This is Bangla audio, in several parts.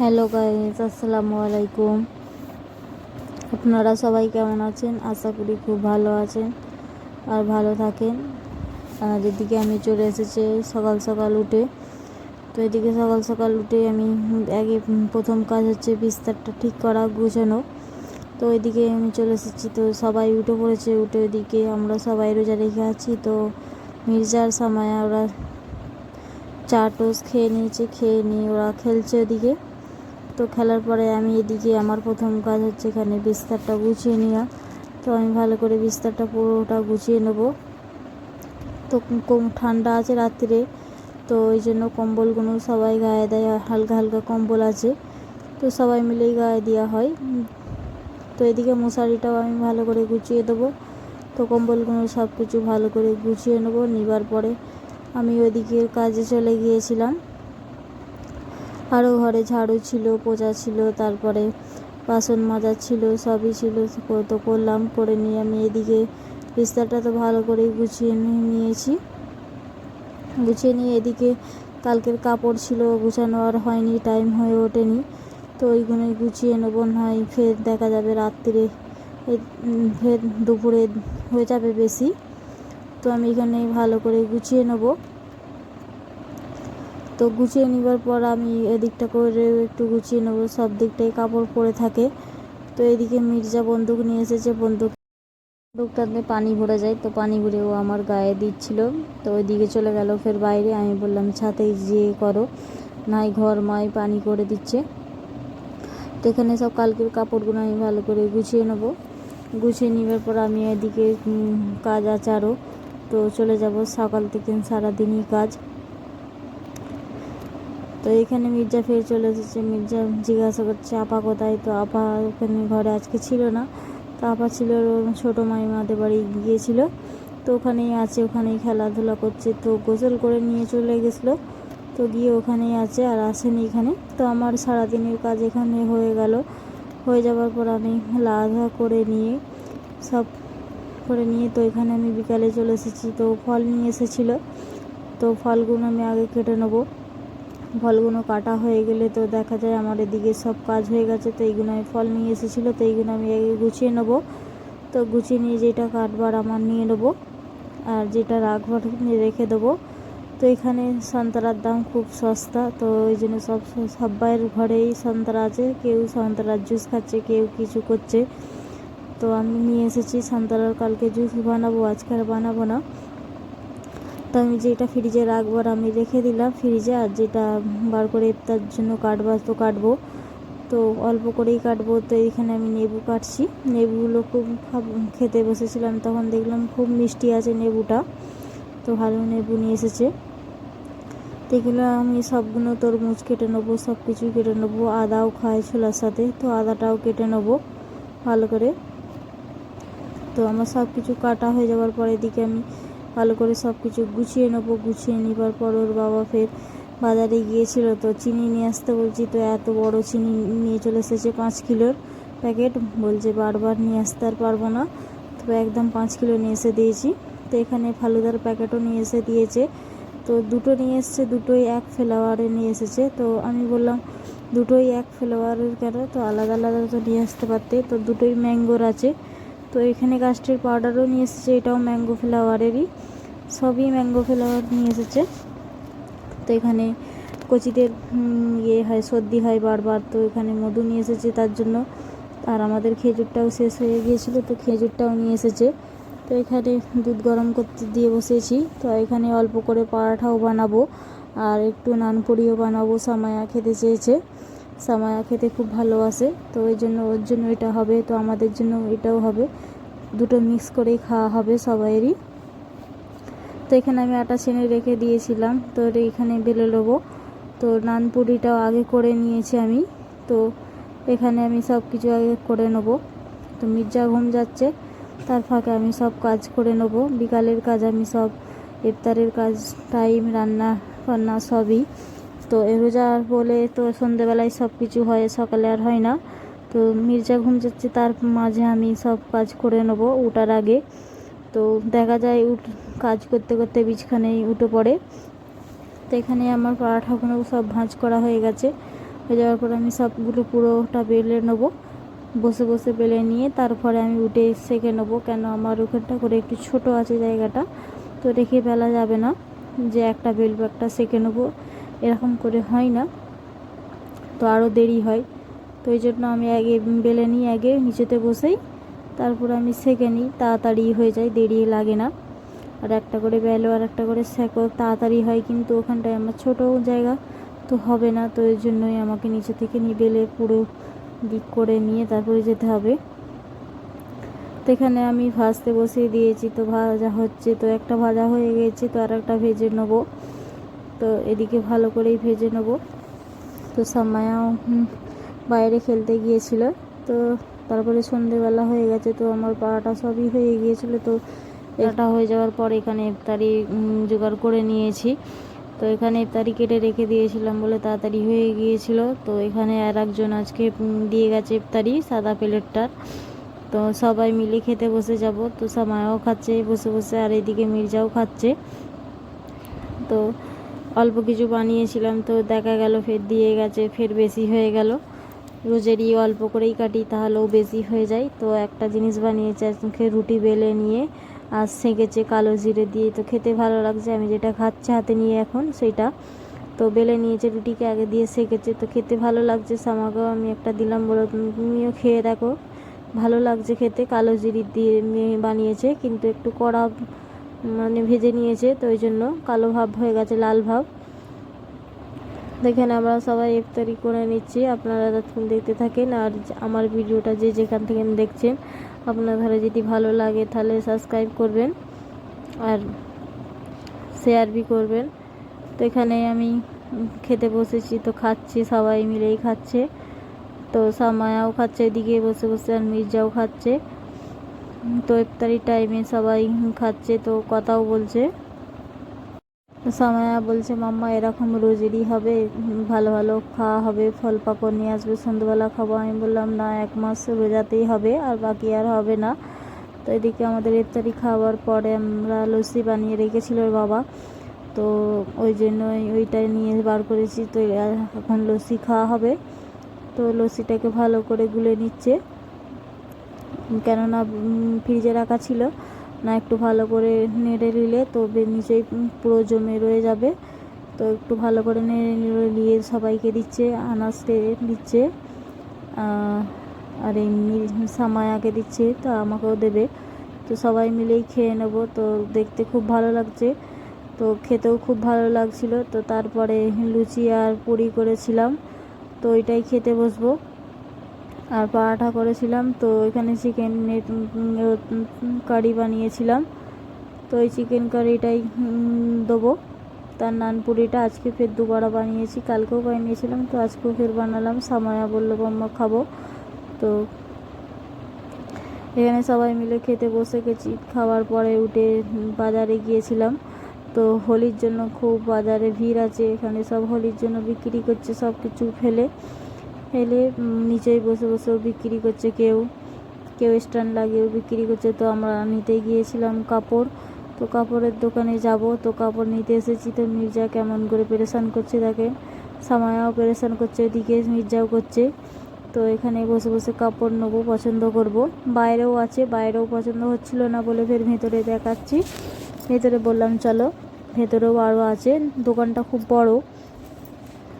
হ্যালো গাইজ আসসালামু আলাইকুম। আপনারা সবাই কেমন আছেন? আশা করি খুব ভালো আছেন আর ভালো থাকেন। আর এদিকে আমি চলে এসেছি সকাল সকাল উঠে। তো এদিকে সকাল সকাল উঠে আমি আগে প্রথম কাজ হচ্ছে বিস্তারটা ঠিক করা, গুছানো। তো ওইদিকে আমি চলে এসেছি, তো সবাই উঠে পড়েছে। উঠে ওইদিকে আমরা সবাই রোজা রেখে আছি। তো মির্জার সময় ওরা চা টোস খেয়ে নিয়েছে, খেয়ে নিয়ে ওরা খেলছে ওদিকে। তো খেলার পরে আমি এদিকে আমার প্রথম কাজ হচ্ছে এখানে বিস্তারটা গুছিয়ে নেওয়া। তো আমি ভালো করে বিস্তারটা পুরোটা গুছিয়ে নেব। তো কম ঠান্ডা আছে রাত্রে, তো ওই জন্য কম্বলগুলো সবাই গায়ে দেয়, হালকা হালকা কম্বল আছে। তো সবাই মিলেই গায়ে দেওয়া হয়। তো এদিকে মশারিটাও আমি ভালো করে গুছিয়ে দেবো। তো কম্বলগুলো সব কিছু ভালো করে গুছিয়ে নেব, নেবার পরে আমি ওইদিকে কাজে চলে গিয়েছিলাম। আরও ঘরে ঝাড়ু ছিল, পোজা ছিল, তারপরে বাসন মাজা ছিল, সবই ছিল। তো করলাম, করে নিয়ে আমি এদিকে বিস্তারটা তো ভালো করেই গুছিয়ে নিয়েছি। গুছিয়ে নিয়ে এদিকে কালকের কাপড় ছিল, গুছানো আর হয়নি টাইম হয়ে ওঠেনি। তো ওইগুলোই গুছিয়ে নেব নয় ফের দেখা যাবে রাত্রে। ফের দুপুরে হয়ে যাবে বেশি। তো আমি এখানে ভালো করে গুছিয়ে নেব। তো গুছিয়ে নেবার পর আমি এদিকটা করে একটু গুছিয়ে নেব, সব দিকটাই কাপড় পরে থাকে। তো এদিকে মির্জা বন্দুক নিয়ে এসেছে, বন্দুক বন্দুকটাতে পানি ভরে যায়। তো পানি ভরে ও আমার গায়ে দিচ্ছিল। তো ওইদিকে চলে গেল, ফের বাইরে। আমি বললাম, ছাতে যেয়ে করো। নাই ঘর, মাই পানি করে দিচ্ছে। তো এখানে সব কালকের কাপড়গুলো আমি ভালো করে গুছিয়ে নেব। গুছিয়ে নেবার পর আমি এদিকে কাজ আচারও। তো চলে যাব, সকাল থেকে সারাদিনই কাজ। তো এখানে মির্জা ফের চলে এসেছে। মির্জা জিজ্ঞাসা করছে, আপা কোথায়? তো আপা ওখানে ঘরে আজকে ছিল না। তো আপা ছিল ছোটো মাইমাদের বাড়ি গিয়েছিল। তো ওখানেই আছে, ওখানেই খেলাধুলা করছে। তো গোসল করে নিয়ে চলে গেছিল। তো গিয়ে ওখানেই আছে আর আসেনি এখানে। তো আমার সারাদিনের কাজ এখানে হয়ে গেল। হয়ে যাওয়ার পর আমি লাধা করে নিয়ে, সব করে নিয়ে, তো এখানে আমি বিকালে চলে এসেছি। তো ফল নিয়ে এসেছিল। তো ফলগুলো আমি আগে কেটে নেব। ফলগুলো কাটা হয়ে গেলে তো দেখা যায় আমার এদিকে সব কাজ হয়ে গেছে, তো এইগুলো আমি ফল নিয়ে এসেছিল, তো এইগুলো আমি আগে গুছিয়ে নেব। তো গুছিয়ে নিয়ে যেটা কাটবার আমার নিয়ে নেব, আর যেটা রাখবার রেখে দেবো। তো এখানে সন্তরার দাম খুব সস্তা, তো ওই জন্য সব সবাইয়ের ঘরেই সন্তরা আছে, কেউ সন্তরার জুস খাচ্ছে, কেউ কিছু করছে। তো আমি নিয়ে এসেছি সন্তরার, কালকে জুস বানাবো, আজকে আর বানাবো না। তো আমি যেটা ফ্রিজে রাখবার আমি রেখে দিলাম ফ্রিজে, আর যেটা বার করে ইফতার জন্য কাটবার তো কাটবো। তো অল্প করেই কাটবো, তো এইখানে আমি নেবু কাটছি। নেবুগুলো খুব খেতে বসেছিলাম, তখন দেখলাম খুব মিষ্টি আছে নেবুটা তো ভালো নেবু নিয়ে এসেছে। তো এগুলো আমি সবগুলো তরমুজ কেটে নেব সব কিছুই কেটে নেব, আদাও খাই ছোলার সাথে, তো আদাটাও কেটে নেব ভালো করে। তো আমার সব কিছু কাটা হয়ে যাওয়ার পরে এদিকে আমি ভালো করে সব কিছু গুছিয়ে নেব। গুছিয়ে নেবার পর ওর বাবা ফের বাজারে গিয়েছিল তো চিনি নিয়ে আসতে বলছি, তো এত বড় চিনি নিয়ে চলে এসেছে পাঁচ কিলোর প্যাকেট। বলছে, বারবার নিয়ে আসতে আর পারব না। তো একদম পাঁচ কিলো নিয়ে এসে দিয়েছি। তো এখানে ফালুদার প্যাকেটও নিয়ে এসে দিয়েছে। তো দুটো নিয়ে এসছে, দুটোই এক ফ্লেওয়ারে নিয়ে এসেছে। তো আমি বললাম, দুটোই এক ফ্লেওয়ারের কেন? তো আলাদা আলাদা তো নিয়ে আসতে পারতে। তো দুটোই ম্যাঙ্গোর আছে। তো এখানে গাছটির পাউডারও নিয়ে এসেছে, এটাও ম্যাঙ্গো ফ্লাওয়ারেরই সবই ম্যাঙ্গো ফ্লাওয়ার নিয়ে এসেছে। তো এখানে কচিদের ইয়ে হয়, সর্দি হয় বারবার, তো এখানে মধু নিয়ে এসেছে তার জন্য। আর আমাদের খেজুরটাও শেষ হয়ে গিয়েছিল, তো খেজুরটাও নিয়ে এসেছে। তো এখানে দুধ গরম করতে দিয়ে বসেছি। তো এখানে অল্প করে পরাঠাও বানাবো, আর একটু নানপুরিও বানাবো, সামায়া খেতে চেয়েছে। সামায়া খেতে খুব ভালোবাসে তো ওই জন্য ওর জন্য এটা হবে, তো আমাদের জন্য এটাও হবে। দুটো মিক্স করেই খাওয়া হবে সবাইয়েরই। তো এখানে আমি আটা ছেনে রেখে দিয়েছিলাম, তো এখানে বেলে নেব। তো নানপুরিটাও আগে করে নিয়েছি আমি, তো এখানে আমি সব কিছু আগে করে নেব। তো মির্জা ঘুম যাচ্ছে, তার ফাঁকে আমি সব কাজ করে নেব। বিকালের কাজ আমি সব, ইফতারের কাজ টাইম রান্না, বান্না সবই। তো রোজা বলে তো সন্ধেবেলায় সব কিছু হয়, সকালে আর হয় না। তো মির্জা ঘুম যাচ্ছে, তার মাঝে আমি সব কাজ করে নেব উঠার আগে। তো দেখা যায় উঠ, কাজ করতে করতে বিছখানেই উঠে পড়ে। তো এখানে আমার পরাঠাগুলো সব ভাঁজ করা হয়ে গেছে। হয়ে যাওয়ার পর আমি সবগুলো পুরোটা বেলে নেব। বসে বসে বেলে নিয়ে তারপরে আমি উঠে সেঁকে নেব, কেন আমার ওখানটা করে একটু ছোট আছে জায়গাটা। তো রেখে ফেলা যাবে না, যে একটা বেলবো একটা সেঁকে নেব। এরকম করে হয় না। তো আরও দেরি হয়। তো এই জন্য আমি আগে বেলে নিই, আগে নিচেতে বসেই তারপর আমি সেঁকে নিই, তাড়াতাড়ি হয়ে যায়, দেরি লাগে না। আর একটা করে বেলো, আর একটা করে সেঁকো, তাড়াতাড়ি হয় কিন্তু ওখানটায় আমার ছোটো জায়গা তো হবে না। তো এই জন্যই আমাকে নিচে থেকে নিয়ে বেলে পুরো দিক করে নিয়ে তারপরে যেতে হবে। তো এখানে আমি ভাজতে বসিয়ে দিয়েছি। তো ভাজা হচ্ছে, তো একটা ভাজা হয়ে গেছে, তো আর একটা ভেজে নেব। তো এদিকে ভালো করেই ভেজে নেব। তো সামায়াও বাইরে খেলতে গিয়েছিল। তো তারপরে সন্ধেবেলা হয়ে গেছে, তো আমার পাড়াটা সবই হয়ে গিয়েছিল। তো এটা হয়ে যাওয়ার পর এখানে ইফতারি জোগাড় করে নিয়েছি। তো এখানে ইফতারি কেটে রেখে দিয়েছিলাম বলে তাড়াতাড়ি হয়ে গিয়েছিল। তো এখানে আর একজন আজকে দিয়ে গেছে ইফতারি, সাদা প্লেটটার। তো সবাই মিলে খেতে বসে যাব। তো সামায়াও খাচ্ছে, বসে বসে, আর এদিকে মির্জাও খাচ্ছে। তো অল্প কিছু বানিয়েছিলাম তো দেখা গেল ফের দিয়ে গেছে, ফের বেশি হয়ে গেল। রোজেরই অল্প করেই কাটি, তাহলেও বেশি হয়ে যায়। তো একটা জিনিস বানিয়েছে আজকে রুটি বেলে নিয়ে, আর সেঁকেছে কালো জিরে দিয়ে। তো খেতে ভালো লাগছে, আমি যেটা খাচ্ছি হাতে নিয়ে এখন সেটা। তো বেলে নিয়েছে রুটিকে, আগে দিয়ে সেঁকেছে। তো খেতে ভালো লাগছে আমাকেও আমি একটা দিলাম বলো তুমি- তুমিও খেয়ে দেখো। ভালো লাগছে খেতে, কালো জিরি দিয়ে বানিয়েছে, কিন্তু একটু কড়া মানে ভেজে নিয়েছে, তো ওই জন্য কালো ভাব হয়ে গেছে, লাল ভাব। দেখেন আমরা সবাই ইফতারি করে নিচ্ছি, আপনারা ততক্ষণ দেখতে থাকেন আর আমার ভিডিওটা যে যেখান থেকে দেখছেন, আপনার ঘরে যদি ভালো লাগে তাহলে সাবস্ক্রাইব করবেন আর শেয়ার বি করবেন। তো এখানে আমি খেতে বসেছি, তো খাচ্ছি, সবাই মিলেই খাচ্ছে। তো সামায়াও খাচ্ছে, এদিকে বসে বসে আর মির্জাও খাচ্ছে। তো ইফতারির টাইমে সবাই খাচ্ছে, তো কথাও বলছে। সামায়া বলছে, মাম্মা, এরকম রোজেরই হবে। ভালো ভালো খাওয়া হবে, ফল পাকড় নিয়ে আসবে, সন্ধ্যেবেলা খাব। আমি বললাম, না, এক মাস রোজাতেই হবে, আর বাকি আর হবে না। তো এদিকে আমাদের ইফতারি খাওয়ার পরে আমরা লস্যি বানিয়ে রেখেছিল বাবা। তো ওই জন্যই ওইটাই নিয়ে বার করেছি, তো এখন লস্যি খাওয়া হবে। তো লস্যিটাকে ভালো করে গুলে নিচ্ছে। কেননা ফ্রিজে রাখা ছিল। না, একটু ভালো করে নেড়ে নিলে তো নিচেই পুরো জমে রয়ে যাবে। তো একটু ভালো করে নেড়ে নিড়ে নিয়ে সবাইকে দিচ্ছে আনাজকে দিচ্ছে। আর এমনি সামায়াকে দিচ্ছে, তো আমাকেও দেবে। তো সবাই মিলেই খেয়ে নেব। তো দেখতে খুব ভালো লাগছে। তো খেতেও খুব ভালো লাগছিল। তো তারপরে লুচি আর পুরি করেছিলাম। তো ওইটাই খেতে বসবো। আর পরাঠা করেছিলাম, তো এখানে চিকেন কারি বানিয়েছিলাম। তো ওই চিকেন কারিটাই দেবো। তার নান পুরিটা আজকে ফের দুবার বানিয়েছি, কালকেও বানিয়েছিলাম, তো আজকেও ফের বানালাম। সামায়া বলল, মাম্মা, খাব। তো এখানে সবাই মিলে খেতে বসে গেছি। খাওয়ার পরে উঠে বাজারে গিয়েছিলাম। তো হোলির জন্য খুব বাজারে ভিড় আছে, এখানে সব হোলির জন্য বিক্রি করছে সব কিছু ফেলে। ফেলে নিচেই বসে বসেও বিক্রি করছে কেউ। কেউ স্ট্যান্ড লাগিয়েও বিক্রি করছে। তো আমরা নিতে গিয়েছিলাম কাপড়। তো কাপড়ের দোকানে যাব। তো কাপড় নিতে এসেছি। তো মির্জা কেমন করে পেরেশান করছে তাকে সামায়াও পেরেশান করছে ওদিকে মির্জাও করছে। তো এখানে বসে বসে কাপড় নেব, পছন্দ করব। বাইরেও আছে, বাইরেও পছন্দ হচ্ছিল না বলে ফের ভেতরে দেখাচ্ছি। ভেতরে বললাম, চলো, ভেতরেও আরও আছে। দোকানটা খুব বড়।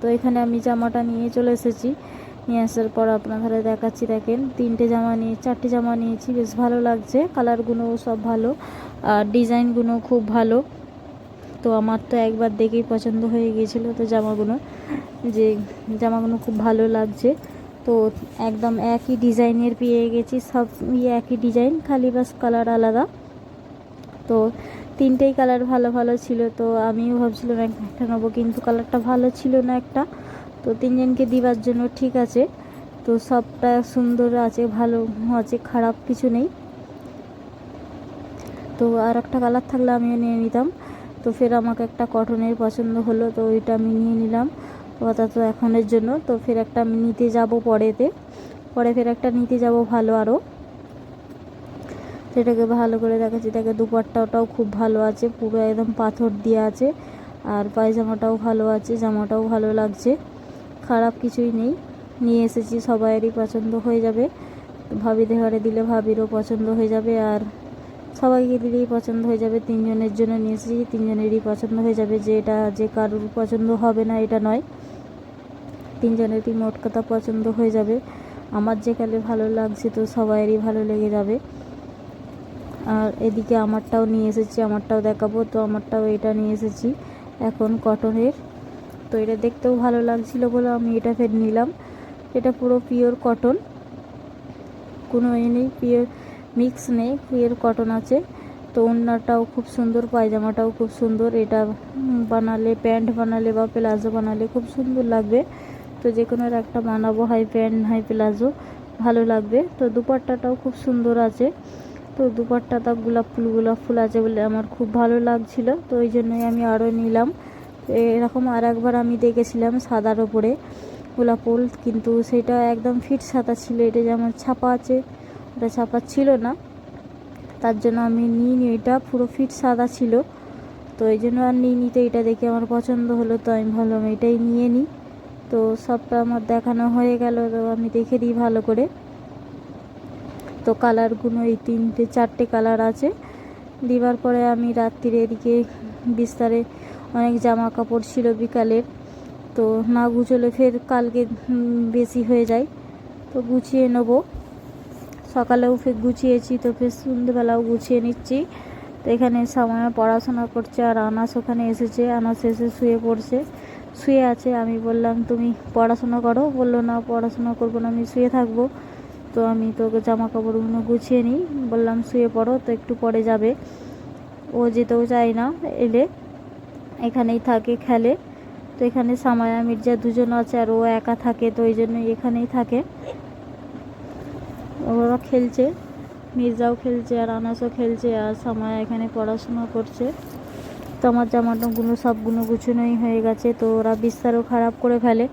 তো এখানে আমি জামাটা নিয়ে চলে এসেছি। নিয়ে আসার পর আপনাদের দেখাচ্ছি, দেখেন, তিনটে জামা নিয়ে, চারটে জামা নিয়েছি, বেশ ভালো লাগছে। কালারগুলো সব ভালো, আর ডিজাইনগুলো খুব ভালো। তো আমার তো একবার দেখেই পছন্দ হয়ে গিয়েছিল তো জামাগুলো, যে জামাগুলো খুব ভালো লাগছে। তো একদম একই ডিজাইনের পেয়ে গেছি সব একই ডিজাইন, খালি বাস কালার আলাদা। তো তিনটেই কালার ভালো ভালো ছিল, তো আমিও ভাবছিলাম একটা নেব, কিন্তু কালারটা ভালো ছিল না একটা। তো তিনজনকে দিবার জন্য ঠিক আছে। তো সবটা সুন্দর আছে, ভালো আছে, খারাপ কিছু নেই। তো আর একটা কালার থাকলে আমিও নিয়ে নিতাম। তো ফের আমাকে একটা কটনের পছন্দ হলো, তো ওইটা আমি নিয়ে নিলাম। আপাতত এখনের জন্য, তো ফের একটা আমি নিতে যাব পরেতে। পরে ফের একটা নিতে যাব ভালো আরও সেটাকে ভালো করে দেখাচ্ছি। দেখে দুপাট্টাটাও খুব ভালো আছে, পুরো একদম পাথর দিয়ে আছে। আর পায়জামাটাও ভালো আছে, জামাটাও ভালো লাগছে। খারাপ কিছুই নেই। নিয়ে এসেছি, সবাইয়েরই পছন্দ হয়ে যাবে। ভাবিদের ঘরে দিলে ভাবিরও পছন্দ হয়ে যাবে আর সবাইকে দিলেই পছন্দ হয়ে যাবে। তিনজনের জন্য নিয়ে এসেছি, তিনজনেরই পছন্দ হয়ে যাবে। যে এটা, যে কারোর পছন্দ হবে না, এটা নয়। তিনজনেরই মোট কথা পছন্দ হয়ে যাবে। আমার যেখানে ভালো লাগছে তো সবাইয়েরই ভালো লেগে যাবে। আর এদিকে আমারটাও নিয়ে এসেছি, আমারটাও দেখাবো। তো আমারটাও এটা নিয়ে এসেছি। এখন কটনের তো এটা দেখতেও ভালো লাগছিল বলে আমি এটা ফের নিলাম। এটা পুরো পিওর কটন কোনো এ নেই পিওর মিক্স নেই পিওর কটন আছে। তো ওড়নাটাও খুব সুন্দর, পায়জামাটাও খুব সুন্দর। এটা বানালে, প্যান্ট বানালে বা প্লাজো বানালে খুব সুন্দর লাগবে। তো যে কোনো একটা বানাবো, হাই প্যান্ট, হাই প্লাজো, ভালো লাগবে। তো দুপাট্টাটাও খুব সুন্দর আছে। তো দুপাট্টাটা গোলাপ ফুল গোলাপ ফুল আছে বলে আমার খুব ভালো লাগছিল। তো ওই জন্যই আমি আরও নিলাম। এরকম আর একবার আমি দেখেছিলাম সাদার ওপরে গোলাপ ফুল, কিন্তু সেটা একদম ফিট সাদা ছিল, এটা যেমন ছাপা আছে, ওটা ছাপা ছিল না। তার জন্য আমি নিইনি, এটা পুরো ফিট সাদা ছিল। তো এই জন্য আর নিই নিতে এটা দেখে আমার পছন্দ হলো, তো আমি ভাবলাম এটাই নিয়ে নিই। তো সবটা আমার দেখানো হয়ে গেল, তো আমি দেখে দিই ভালো করে। তো কালারগুলো এই তিনটে, চারটে কালার আছে। দিবার পরে আমি রাত্রিরে এদিকে বিস্তারে অনেক জামা কাপড় ছিল বিকালের। তো না গুছলে ফের কালকে বেশি হয়ে যায়। তো গুছিয়ে নেব। সকালেও ফের গুছিয়েছি, তো ফের সন্ধ্যেবেলাও গুছিয়ে নিচ্ছি। তো এখানে সময় পড়াশোনা করছে আর আনাস ওখানে এসেছে। আনাস এসে শুয়ে পড়ছে। শুয়ে আছে। আমি বললাম, তুমি পড়াশোনা করো? বলল, না, পড়াশোনা করব না, আমি শুয়ে থাকব। তো আমি তোকে জামা কাপড়গুলো গুছিয়ে নিই। বললাম, শুয়ে পড়ো, তো একটু পরে যাবে। ও যেতেও চায় না এলে। এখানেই থাকে খেলে। তো এখানে সামায়া, মির্জা দুজন আছে আর ও একা থাকে, তো ওই জন্যই এখানেই থাকে। ওরা খেলছে, মির্জাও খেলছে আর আনাসও খেলছে আর সামায়া এখানে পড়াশোনা করছে। তো আমার জামাটাগুলো সবগুলো গুছানোই হয়ে গেছে, তো ওরা বিস্তারও খারাপ করে ফেলে।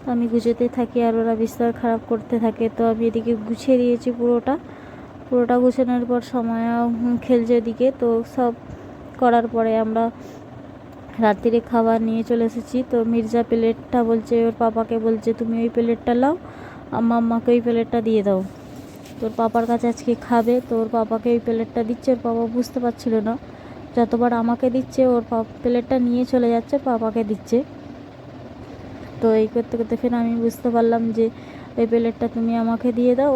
তো আমি গুছোতে থাকি আর ওরা বিস্তার খারাপ করতে থাকে, তো আমি এদিকে গুছিয়ে দিয়েছি পুরোটা। পুরোটা গুছানোর পর সময় খেলছে এদিকে, তো সব করার পরে আমরা রাত্রিরে খাবার নিয়ে চলে এসেছি। তো মির্জা প্লেটটা বলছে, ওর পাপাকে বলছে, তুমি ওই প্লেটটা লাও আম্মা আম্মাকে ওই প্লেটটা দিয়ে দাও। তোর পাপার কাছে আজকে খাবে, তো ওর পাপাকে ওই প্লেটটা দিচ্ছে, ওর পাপা বুঝতে পারছিল না। যতবার আমাকে দিচ্ছে, ওর পাপ প্লেটটা নিয়ে চলে যাচ্ছে, পাপাকে দিচ্ছে। তো এই করতে করতে ফের আমি বুঝতে পারলাম যে, ওই প্লেটটা তুমি আমাকে দিয়ে দাও।